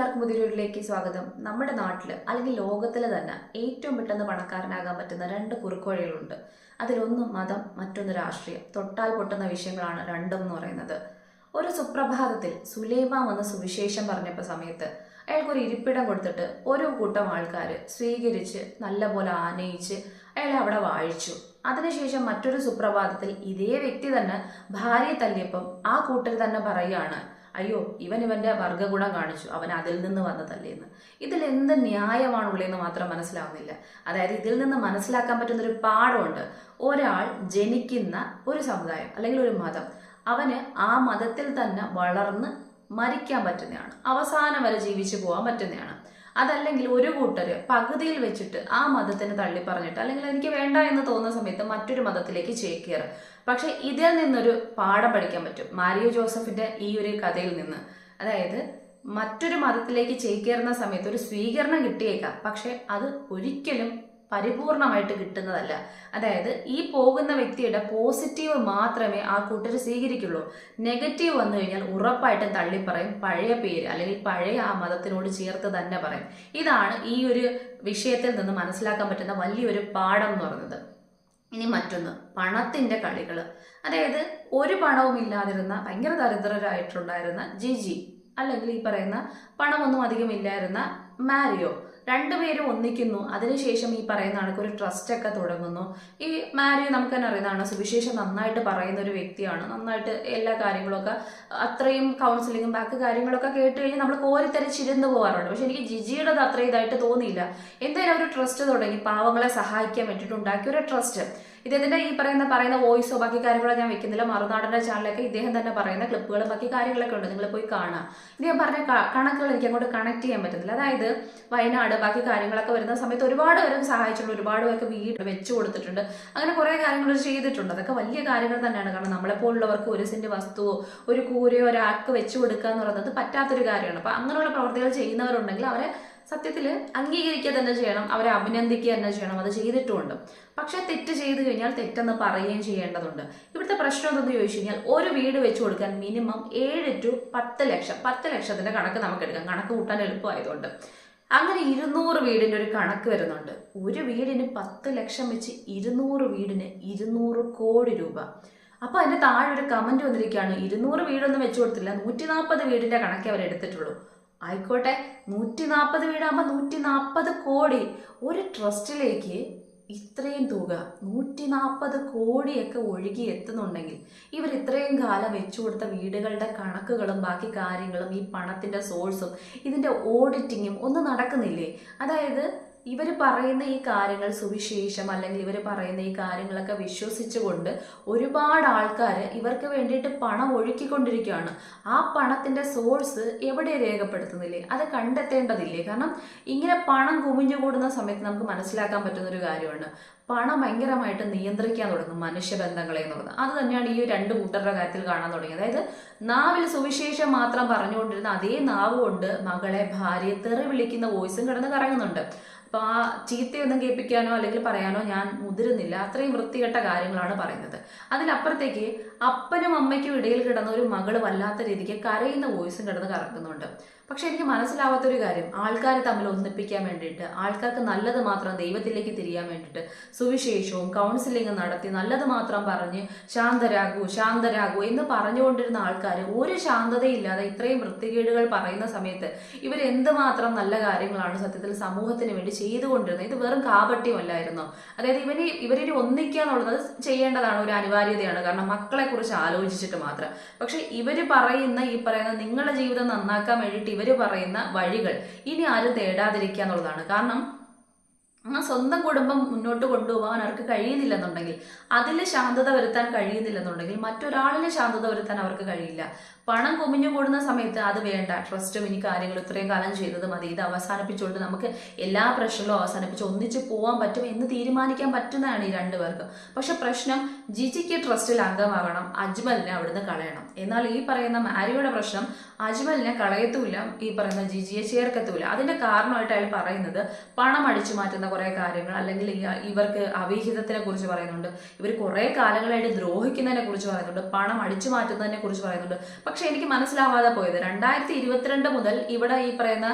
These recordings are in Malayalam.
എല്ലാവർക്കും പുതിയ വീട്ടിലേക്ക് സ്വാഗതം. നമ്മുടെ നാട്ടിൽ അല്ലെങ്കിൽ ലോകത്തിൽ തന്നെ ഏറ്റവും പെട്ടെന്ന് പണക്കാരനാകാൻ പറ്റുന്ന രണ്ട് കുറുക്കുവഴികളുണ്ട് അതിലൊന്ന് മതം മറ്റൊന്ന് രാഷ്ട്രീയം. തൊട്ടാൽ പൊട്ടുന്ന വിഷയങ്ങളാണ് രണ്ടും എന്ന് പറയുന്നത്. ഒരു സുപ്രഭാതത്തിൽ സുലൈമാൻ വന്ന സുവിശേഷം പറഞ്ഞപ്പോൾ സമയത്ത് അയാൾക്കൊരു ഇരിപ്പിടം കൊടുത്തിട്ട് ഒരു കൂട്ടം ആൾക്കാർ സ്വീകരിച്ച് നല്ലപോലെ ആനയിച്ച് അയാളെ അവിടെ വാഴിച്ചു. അതിനുശേഷം മറ്റൊരു സുപ്രഭാതത്തിൽ ഇതേ വ്യക്തി തന്നെ ഭാര്യയെ തല്ലിയപ്പം ആ കൂട്ടർ തന്നെ പറയുകയാണ് അയ്യോ ഇവൻ ഇവന്റെ വർഗഗുണം കാണിച്ചു. അവൻ അതിൽ നിന്ന് വന്നതല്ലേ എന്ന് ഇതിൽ എന്ത് ന്യായമാണുള്ളതെന്ന് മാത്രം മനസ്സിലാവുന്നില്ല. അതായത് ഇതിൽ നിന്ന് മനസ്സിലാക്കാൻ പറ്റുന്ന ഒരു പാഠമുണ്ട്. ഒരാൾ ജനിക്കുന്ന ഒരു സമുദായം അല്ലെങ്കിൽ ഒരു മതം അവന് ആ മതത്തിൽ തന്നെ വളർന്ന് മരിക്കാൻ പറ്റുന്നതാണ്. അവസാനം വരെ ജീവിച്ചു പോകാൻ പറ്റുന്നതാണ്. അതല്ലെങ്കിൽ ഒരു കൂട്ടർ പകുതിയിൽ വെച്ചിട്ട് ആ മതത്തിന് തള്ളി പറഞ്ഞിട്ട് അല്ലെങ്കിൽ എനിക്ക് വേണ്ട എന്ന് തോന്നുന്ന സമയത്ത് മറ്റൊരു മതത്തിലേക്ക് ചേക്കേറ്. പക്ഷെ ഇതിൽ നിന്നൊരു പാഠം പഠിക്കാൻ പറ്റും. മാരിയോ ജോസഫിന്റെ ഈ ഒരു കഥയിൽ നിന്ന്. അതായത് മറ്റൊരു മതത്തിലേക്ക് ചേക്കേറുന്ന സമയത്ത് ഒരു സ്വീകരണം കിട്ടിയേക്കാം. പക്ഷെ അത് ഒരിക്കലും പരിപൂർണമായിട്ട് കിട്ടുന്നതല്ല. അതായത് ഈ പോകുന്ന വ്യക്തിയുടെ പോസിറ്റീവ് മാത്രമേ ആ കൂട്ടർ സ്വീകരിക്കുള്ളൂ. നെഗറ്റീവ് വന്നു കഴിഞ്ഞാൽ ഉറപ്പായിട്ടും തള്ളിപ്പറയും പഴയ പേര് അല്ലെങ്കിൽ പഴയ ആ മതത്തിനോട് ചേർത്ത് തന്നെ പറയും. ഇതാണ് ഈ ഒരു വിഷയത്തിൽ നിന്ന് മനസ്സിലാക്കാൻ പറ്റുന്ന വലിയൊരു പാഠം എന്ന് പറയുന്നത്. ഇനി മറ്റൊന്ന് പണത്തിന്റെ കളികൾ അതായത് ഒരു പണവും ഇല്ലാതിരുന്ന ഭയങ്കര ദരിദ്രരായിട്ടുണ്ടായിരുന്ന ജിജി അല്ലെങ്കിൽ ഈ പറയുന്ന പണമൊന്നും അധികം ഇല്ലായിരുന്ന മാരിയോ രണ്ടുപേരും ഒന്നിക്കുന്നു. അതിനുശേഷം ഈ പറയുന്ന ആൾക്ക് ഒരു ട്രസ്റ്റ് ഒക്കെ തുടങ്ങുന്നു. ഈ മാരി നമുക്ക് തന്നെ അറിയുന്നതാണ് സുവിശേഷം നന്നായിട്ട് പറയുന്ന ഒരു വ്യക്തിയാണ്. നന്നായിട്ട് എല്ലാ കാര്യങ്ങളൊക്കെ അത്രയും കൗൺസിലിങ്ങും ബാക്കി കാര്യങ്ങളൊക്കെ കേട്ട് കഴിഞ്ഞാൽ നമ്മൾ കോരിത്തരച്ചിരുന്ന് പോകാറുണ്ട് പക്ഷെ എനിക്ക് ജിജിയുടെ അത്ര ഇതായിട്ട് തോന്നിയില്ല. എന്തായാലും ഒരു ട്രസ്റ്റ് തുടങ്ങി പാവങ്ങളെ സഹായിക്കാൻ വേണ്ടിയിട്ടുണ്ടാക്കിയ ഒരു ട്രസ്റ്റ്. ഇദ്ദേഹത്തിന്റെ ഈ പറയുന്ന പറയുന്ന വോയിസോ ബാക്കി കാര്യങ്ങളോ ഞാൻ വെക്കുന്നില്ല. മറുനാടന്റെ ചാനലൊക്കെ ഇദ്ദേഹം തന്നെ പറയുന്ന ക്ലിപ്പുകളും ബാക്കി കാര്യങ്ങളൊക്കെ ഉണ്ട്. നിങ്ങൾ പോയി കാണാം. ഇദ്ദേഹം പറഞ്ഞ കണക്കുകൾ എനിക്ക് അങ്ങോട്ട് കണക്ട് ചെയ്യാൻ പറ്റുന്നില്ല അതായത് വയനാട് ബാക്കി കാര്യങ്ങളൊക്കെ വരുന്ന സമയത്ത് ഒരുപാട് പേരും സഹായിച്ചിട്ടുണ്ട്. ഒരുപാട് പേർക്ക് വീട് വെച്ചു കൊടുത്തിട്ടുണ്ട്. അങ്ങനെ കുറെ കാര്യങ്ങൾ ചെയ്തിട്ടുണ്ട്. അതൊക്കെ വലിയ കാര്യങ്ങൾ തന്നെയാണ്. കാരണം നമ്മളെപ്പോലുള്ളവർക്ക് ഒരു സെന്റ് വസ്തുവോ ഒരു കൂരയോ ഒരാൾക്ക് വെച്ചു കൊടുക്കുക എന്ന് പറയുന്നത് പറ്റാത്തൊരു കാര്യമാണ്. അപ്പൊ അങ്ങനെയുള്ള പ്രവർത്തികൾ ചെയ്യുന്നവരുണ്ടെങ്കിൽ അവരെ സത്യത്തിൽ അംഗീകരിക്കുക തന്നെ ചെയ്യണം. അവരെ അഭിനന്ദിക്കുക തന്നെ ചെയ്യണം. അത് ചെയ്തിട്ടുമുണ്ട് പക്ഷേ തെറ്റ് ചെയ്തു കഴിഞ്ഞാൽ തെറ്റെന്ന് പറയുകയും ചെയ്യേണ്ടതുണ്ട്. ഇവിടുത്തെ പ്രശ്നം എന്തെന്ന് ചോദിച്ചു കഴിഞ്ഞാൽ ഒരു വീട് വെച്ച് കൊടുക്കാൻ മിനിമം ഏഴ് ടു പത്ത് ലക്ഷം. പത്ത് ലക്ഷത്തിന്റെ കണക്ക് നമുക്ക് എടുക്കാം. കണക്ക് കൂട്ടാൻ എളുപ്പമായതുകൊണ്ട്. അങ്ങനെ ഇരുന്നൂറ് വീടിന്റെ ഒരു കണക്ക് വരുന്നുണ്ട്. ഒരു വീടിന് പത്ത് ലക്ഷം വെച്ച് ഇരുന്നൂറ് വീടിന് ഇരുന്നൂറ് കോടി രൂപ. അപ്പോൾ അതിന്റെ താഴെ ഒരു കമന്റ് വന്നിരിക്കുകയാണ് ഇരുന്നൂറ് വീടൊന്നും വെച്ചു കൊടുത്തില്ല നൂറ്റി നാൽപ്പത് വീടിന്റെ കണക്കേ അവർ എടുത്തിട്ടുള്ളൂ. ആയിക്കോട്ടെ നൂറ്റി നാൽപ്പത് വീടാകുമ്പോൾ നൂറ്റി നാൽപ്പത് കോടി. ഒരു ട്രസ്റ്റിലേക്ക് ഇത്രയും തുക നൂറ്റി നാൽപ്പത് കോടിയൊക്കെ ഒഴുകി എത്തുന്നുണ്ടെങ്കിൽ ഇവർ ഇത്രയും കാലം വെച്ചു കൊടുത്ത വീടുകളുടെ കണക്കുകളും ബാക്കി കാര്യങ്ങളും ഈ പണത്തിന്റെ സോഴ്സും ഇതിന്റെ ഓഡിറ്റിങ്ങും ഒന്നും നടക്കുന്നില്ലേ? അതായത് ഇവർ പറയുന്ന ഈ കാര്യങ്ങൾ സുവിശേഷം അല്ലെങ്കിൽ ഇവർ പറയുന്ന ഈ കാര്യങ്ങളൊക്കെ വിശ്വസിച്ചുകൊണ്ട് ഒരുപാട് ആൾക്കാർ ഇവർക്ക് വേണ്ടിയിട്ട് പണം ഒഴുക്കിക്കൊണ്ടിരിക്കുകയാണ്. ആ പണത്തിന്റെ സോഴ്സ് എവിടെ രേഖപ്പെടുത്തുന്നില്ലേ? അത് കണ്ടെത്തേണ്ടതില്ലേ? കാരണം ഇങ്ങനെ പണം കുമിഞ്ഞു കൂടുന്ന സമയത്ത് നമുക്ക് മനസ്സിലാക്കാൻ പറ്റുന്ന ഒരു കാര്യമാണ്. പണം ഭയങ്കരമായിട്ട് നിയന്ത്രിക്കാൻ തുടങ്ങും മനുഷ്യബന്ധങ്ങളെ എന്നുള്ളത്. അത് തന്നെയാണ് ഈ രണ്ട് കൂട്ടരുടെ കാര്യത്തിൽ കാണാൻ തുടങ്ങിയത്. അതായത് നാവിൽ സുവിശേഷം മാത്രം പറഞ്ഞുകൊണ്ടിരുന്ന അതേ നാവ് കൊണ്ട് മകളെ ഭാര്യയെ തെറി വിളിക്കുന്ന വോയിസും കിടന്ന് കറങ്ങുന്നുണ്ട്. അപ്പൊ ആ ചീത്തയൊന്നും കേൾപ്പിക്കാനോ അല്ലെങ്കിൽ പറയാനോ ഞാൻ മുതിരുന്നില്ല. അത്രയും വൃത്തികെട്ട കാര്യങ്ങളാണ് പറയുന്നത്. അതിലപ്പുറത്തേക്ക് അപ്പനും അമ്മയ്ക്കും ഇടയിൽ കിടന്ന ഒരു മകൾ വല്ലാത്ത രീതിക്ക് കരയുന്ന വോയിസും കിടന്ന് കറക്കുന്നുണ്ട് പക്ഷെ എനിക്ക് മനസ്സിലാവാത്തൊരു കാര്യം. ആൾക്കാരെ തമ്മിൽ ഒന്നിപ്പിക്കാൻ വേണ്ടിയിട്ട് ആൾക്കാർക്ക് നല്ലത് മാത്രം ദൈവത്തിലേക്ക് തിരിയാൻ വേണ്ടിയിട്ട് സുവിശേഷവും കൗൺസിലിംഗും നടത്തി നല്ലത് മാത്രം പറഞ്ഞ് ശാന്തരാകൂ ശാന്തരാകൂ എന്ന് പറഞ്ഞുകൊണ്ടിരുന്ന ആൾക്കാർ ഒരു ശാന്തതയില്ലാതെ ഇത്രയും വൃത്തികേടുകൾ പറയുന്ന സമയത്ത് ഇവർ എന്തുമാത്രം നല്ല കാര്യങ്ങളാണ് സത്യത്തിൽ സമൂഹത്തിന് വേണ്ടി ചെയ്തുകൊണ്ടിരുന്നത്. ഇത് വെറും കാപട്യമല്ലായിരുന്നോ? അതായത് ഇവർ ഇവരിൽ ഒന്നിക്കുക എന്നുള്ളത് ചെയ്യേണ്ടതാണ് ഒരു അനിവാര്യതയാണ്. കാരണം മക്കളെ കുറിച്ച് ആലോചിച്ചിട്ട് മാത്രം. പക്ഷെ ഇവർ പറയുന്ന ഈ പറയുന്ന നിങ്ങളുടെ ജീവിതം നന്നാക്കാൻ വേണ്ടിയിട്ട് ഇവർ പറയുന്ന വഴികൾ ഇനി ആരും തേടാതിരിക്കുക എന്നുള്ളതാണ്. കാരണം ആ സ്വന്തം കുടുംബം മുന്നോട്ട് കൊണ്ടുപോകാൻ അവർക്ക് കഴിയുന്നില്ലെന്നുണ്ടെങ്കിൽ അതിൽ ശാന്തത വരുത്താൻ കഴിയുന്നില്ലെന്നുണ്ടെങ്കിൽ മറ്റൊരാളിന് ശാന്തത വരുത്താൻ അവർക്ക് കഴിയില്ല. പണം കുമിഞ്ഞു കൂടുന്ന സമയത്ത് അത് വേണ്ട. ട്രസ്റ്റും ഇനി കാര്യങ്ങൾ ഇത്രയും കാലം ചെയ്തത് മതി. ഇത് അവസാനിപ്പിച്ചുകൊണ്ട് നമുക്ക് എല്ലാ പ്രശ്നങ്ങളും അവസാനിപ്പിച്ച് ഒന്നിച്ച് പോകാൻ പറ്റും എന്ന് തീരുമാനിക്കാൻ പറ്റുന്നതാണ് ഈ രണ്ടു രണ്ടുപേർക്ക് പക്ഷെ പ്രശ്നം ജിജിക്ക് ട്രസ്റ്റിൽ അംഗമാകണം അജ്മലിനെ അവിടുന്ന് കളയണം. എന്നാൽ ഈ പറയുന്ന മാരിയുടെ പ്രശ്നം അജ്മലിനെ കളയത്തൂല ഈ പറയുന്ന ജിജിയെ ചേർക്കത്തൂല അതിന്റെ കാരണമായിട്ട് അയാൾ പറയുന്നത് പണം അടിച്ചു മാറ്റുന്ന കുറെ കാര്യങ്ങൾ അല്ലെങ്കിൽ ഇവർക്ക് അവിഹിതത്തിനെ കുറിച്ച് പറയുന്നുണ്ട്. ഇവർ കുറെ കാലങ്ങളായിട്ട് ദ്രോഹിക്കുന്നതിനെ കുറിച്ച് പറയുന്നുണ്ട്. പണം അടിച്ചു മാറ്റുന്നതിനെ കുറിച്ച് പറയുന്നുണ്ട്. പക്ഷെ എനിക്ക് മനസ്സിലാവാതെ പോയത്. രണ്ടായിരത്തി ഇരുപത്തിരണ്ട് മുതൽ ഇവിടെ ഈ പറയുന്ന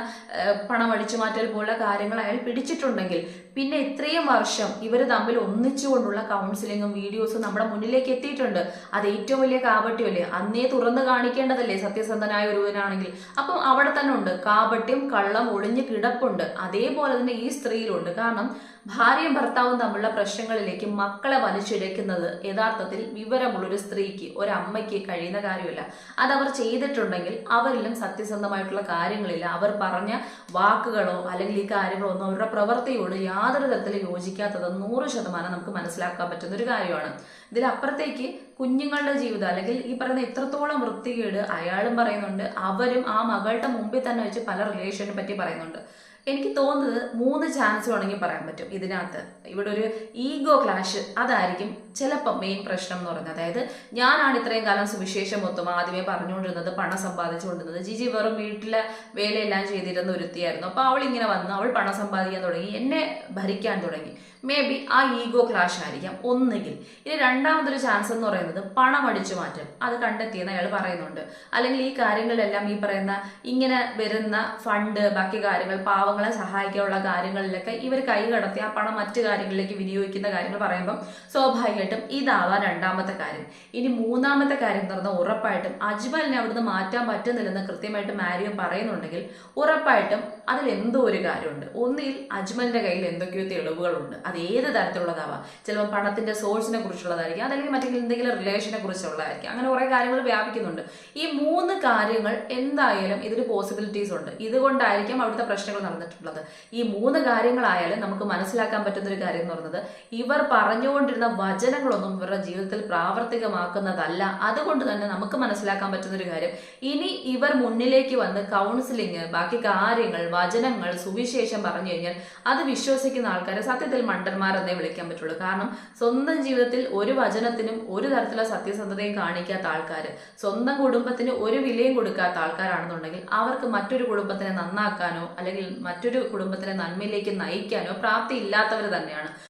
പണം അടിച്ചു മാറ്റൽ പോലുള്ള കാര്യങ്ങൾ അയാൾ പിടിച്ചിട്ടുണ്ടെങ്കിൽ പിന്നെ ഇത്രയും വർഷം ഇവർ തമ്മിൽ ഒന്നിച്ചുകൊണ്ടുള്ള കൗൺസിലിങ്ങും വീഡിയോസും നമ്മുടെ മുന്നിലേക്ക് എത്തിയിട്ടുണ്ട്. അത് ഏറ്റവും വലിയ കാപട്യമല്ലേ? അന്നേ തുറന്നു കാണിക്കേണ്ടതല്ലേ സത്യസന്ധനായ ഒരുവനാണെങ്കിൽ? അപ്പം അവിടെ തന്നെ ഉണ്ട്. കാപട്യം കള്ളം ഒളിഞ്ഞു കിടപ്പുണ്ട്. അതേപോലെ തന്നെ ഈ സ്ത്രീയിലുണ്ട്. കാരണം ഭാര്യയും ഭർത്താവും തമ്മിലുള്ള പ്രശ്നങ്ങളിലേക്ക് മക്കളെ വലിച്ചിഴക്കുന്നത് യഥാർത്ഥത്തിൽ വിവരമുള്ളൊരു സ്ത്രീക്ക് ഒരമ്മയ്ക്ക് കഴിയുന്ന കാര്യമില്ല. അതവർ ചെയ്തിട്ടുണ്ടെങ്കിൽ അവരിലും സത്യസന്ധമായിട്ടുള്ള കാര്യങ്ങളില്ല. അവർ പറഞ്ഞ വാക്കുകളോ അല്ലെങ്കിൽ ഈ കാര്യങ്ങളോ ഒന്നും അവരുടെ പ്രവൃത്തിയോട് യാതൊരു തരത്തിൽ യോജിക്കാത്തത് നൂറ് ശതമാനം നമുക്ക് മനസ്സിലാക്കാൻ പറ്റുന്ന ഒരു കാര്യമാണ്. ഇതിലപ്പുറത്തേക്ക് കുഞ്ഞുങ്ങളുടെ ജീവിതം അല്ലെങ്കിൽ ഈ പറയുന്ന എത്രത്തോളം വൃത്തികേട് അയാളും പറയുന്നുണ്ട്. അവരും ആ മകളുടെ മുമ്പിൽ തന്നെ വെച്ച് പല റിലേഷനെ പറ്റി പറയുന്നുണ്ട്. എനിക്ക് തോന്നുന്നത് മൂന്ന് ചാൻസ് വേണമെങ്കിൽ പറയാൻ പറ്റും ഇതിനകത്ത്. ഇവിടെ ഒരു ഈഗോ ക്ലാഷ് അതായിരിക്കും ചിലപ്പോൾ മെയിൻ പ്രശ്നം എന്ന് പറയുന്നത്. അതായത് ഞാനാണ് ഇത്രയും കാലം സുവിശേഷം മൊത്തം ആദ്യമേ പറഞ്ഞുകൊണ്ടിരുന്നത് പണം സമ്പാദിച്ചുകൊണ്ടിരുന്നത്. ജിജി വെറും വീട്ടിലെ വേലയെല്ലാം ചെയ്തിരുന്ന ഒരുത്തിയായിരുന്നു. അപ്പോൾ അവൾ ഇങ്ങനെ വന്നു അവൾ പണം സമ്പാദിക്കാൻ തുടങ്ങി എന്നെ ഭരിക്കാൻ തുടങ്ങി. മേ ബി ആ ഈഗോ ക്ലാഷ് ആയിരിക്കാം ഒന്നുകിൽ. ഇനി രണ്ടാമതൊരു ചാൻസ് എന്ന് പറയുന്നത് പണം അടിച്ചു മാറ്റം. അത് കണ്ടെത്തിയെന്ന് അയാൾ പറയുന്നുണ്ട്. അല്ലെങ്കിൽ ഈ കാര്യങ്ങളെല്ലാം ഈ പറയുന്ന ഇങ്ങനെ വരുന്ന ഫണ്ട് ബാക്കി കാര്യങ്ങൾ പാവങ്ങളെ സഹായിക്കാനുള്ള കാര്യങ്ങളിലൊക്കെ ഇവർ കൈ കടത്തി ആ പണം മറ്റു കാര്യങ്ങളിലേക്ക് വിനിയോഗിക്കുന്ന കാര്യങ്ങൾ പറയുമ്പം സ്വാഭാവികമായിട്ടും ഇതാവാം രണ്ടാമത്തെ കാര്യം. ഇനി മൂന്നാമത്തെ കാര്യം എന്ന് പറഞ്ഞാൽ ഉറപ്പായിട്ടും അജ്മലിനെ അവിടുന്ന് മാറ്റാൻ പറ്റുന്നില്ലെന്ന് കൃത്യമായിട്ട് മാരിയോ പറയുന്നുണ്ടെങ്കിൽ ഉറപ്പായിട്ടും അതിൽ എന്തോ ഒരു കാര്യമുണ്ട്. ഒന്നിൽ അജ്മലിന്റെ കയ്യിൽ എന്തൊക്കെയോ തെളിവുകളുണ്ട്. അത് ഏത് തരത്തിലുള്ളതാവാം. ചിലപ്പോൾ പണത്തിന്റെ സോഴ്സിനെ കുറിച്ചുള്ളതായിരിക്കും. അതല്ലെങ്കിൽ മറ്റെങ്കിലും എന്തെങ്കിലും റിലേഷനെ കുറിച്ചുള്ളതായിരിക്കും. അങ്ങനെ കുറെ കാര്യങ്ങൾ വ്യാപിക്കുന്നുണ്ട്. ഈ മൂന്ന് കാര്യങ്ങൾ എന്തായാലും ഇതിന് പോസിബിലിറ്റീസ് ഉണ്ട്. ഇതുകൊണ്ടായിരിക്കും അവിടുത്തെ പ്രശ്നങ്ങൾ നടന്നിട്ടുള്ളത് ഈ മൂന്ന് കാര്യങ്ങളായാലും നമുക്ക് മനസ്സിലാക്കാൻ പറ്റുന്ന ഒരു കാര്യം എന്ന് പറയുന്നത് ഇവർ പറഞ്ഞുകൊണ്ടിരുന്ന വചനങ്ങളൊന്നും ഇവരുടെ ജീവിതത്തിൽ പ്രാവർത്തികമാക്കുന്നതല്ല. അതുകൊണ്ട് തന്നെ നമുക്ക് മനസ്സിലാക്കാൻ പറ്റുന്ന ഒരു കാര്യം ഇനി ഇവർ മുന്നിലേക്ക് വന്ന് കൗൺസിലിംഗ് ബാക്കി കാര്യങ്ങൾ വചനങ്ങൾ സുവിശേഷം പറഞ്ഞു കഴിഞ്ഞാൽ അത് വിശ്വസിക്കുന്ന ആൾക്കാരെ സത്യത്തിൽ മണ്ടന്മാരെന്നേ വിളിക്കാൻ പറ്റുള്ളൂ. കാരണം സ്വന്തം ജീവിതത്തിൽ ഒരു വചനത്തിനും ഒരു തരത്തിലുള്ള സത്യസന്ധതയും കാണിക്കാത്ത ആൾക്കാർ സ്വന്തം കുടുംബത്തിന് ഒരു വിലയും കൊടുക്കാത്ത ആൾക്കാരാണെന്നുണ്ടെങ്കിൽ അവർക്ക് മറ്റൊരു കുടുംബത്തിനെ നന്നാക്കാനോ അല്ലെങ്കിൽ മറ്റൊരു കുടുംബത്തിനെ നന്മയിലേക്ക് നയിക്കാനോ പ്രാപ്തി ഇല്ലാത്തവർ തന്നെയാണ്.